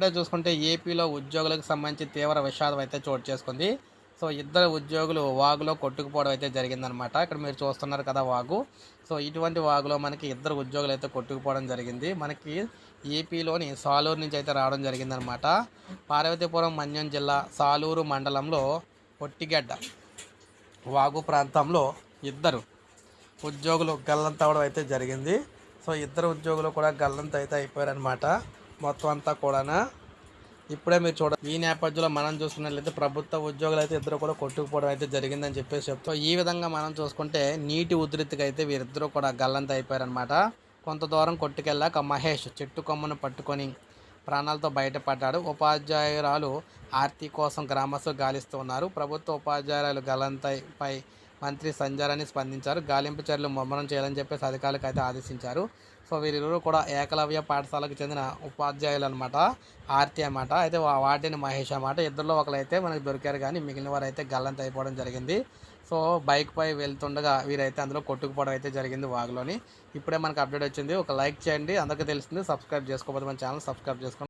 ఇప్పుడే చూసుకుంటే ఏపీలో ఉద్యోగులకు సంబంధించి తీవ్ర విషాదం అయితే చోటు చేసుకుంది. సో ఇద్దరు ఉద్యోగులు వాగులో కొట్టుకుపోవడం అయితే జరిగిందనమాట ఇక్కడ మీరు చూస్తున్నారు కదా వాగు. సో ఇటువంటి వాగులో మనకి ఇద్దరు ఉద్యోగులు అయితే కొట్టుకుపోవడం జరిగింది. మనకి ఏపీలోని సాలూరు నుంచి అయితే రావడం జరిగిందనమాట పార్వతీపురం మన్యం జిల్లా సాలూరు మండలంలో పొట్టిగడ్డ వాగు ప్రాంతంలో ఇద్దరు ఉద్యోగులు గల్లంతవడం అయితే జరిగింది. సో ఇద్దరు ఉద్యోగులు కూడా గల్లంత అయితే అయిపోయారనమాట మొత్తం అంతా కూడానా? ఇప్పుడే మీరు చూడ ఈ నేపథ్యంలో మనం చూసుకున్నట్లయితే ప్రభుత్వ ఉద్యోగులు అయితే ఇద్దరు కూడా కొట్టుకుపోవడం అయితే జరిగిందని చెప్పేసి చెప్తాం ఈ విధంగా మనం చూసుకుంటే నీటి ఉధృతికి అయితే వీరిద్దరూ కూడా గల్లంత అయిపోయారనమాట కొంత దూరం కొట్టుకెళ్ళాక మహేష్ చెట్టు కొమ్మను పట్టుకొని ప్రాణాలతో బయటపడ్డాడు. ఉపాధ్యాయురాలు ఆర్తి కోసం గ్రామస్తులు గాలిస్తూ ఉన్నారు. ప్రభుత్వ ఉపాధ్యాయురాలు గలంతపై మంత్రి సంజారాన్ని స్పందించారు. గాలింపు చర్యలు ముమ్మరం చేయాలని చెప్పేసి అధికారులకు అయితే ఆదేశించారు. సో వీరిరువురు కూడా ఏకలవ్య పాఠశాలకు చెందిన ఉపాధ్యాయులు అనమాట ఆర్తి అన్నమాట. అయితే వాటిని మహేష్ అన్నమాట. ఇద్దరిలో ఒకరైతే మనకి దొరికారు కానీ మిగిలిన వారు అయితే గల్లంత అయిపోవడం జరిగింది. సో బైక్ పై వెళ్తుండగా వీరైతే అందులో కొట్టుకుపోవడం అయితే జరిగింది వాగులోని. ఇప్పుడే మనకు అప్డేట్ వచ్చింది. ఒక లైక్ చేయండి. అందరికీ తెలిసింది. సబ్స్క్రైబ్ చేసుకోకపోతే మన ఛానల్ సబ్స్క్రైబ్ చేసుకోండి.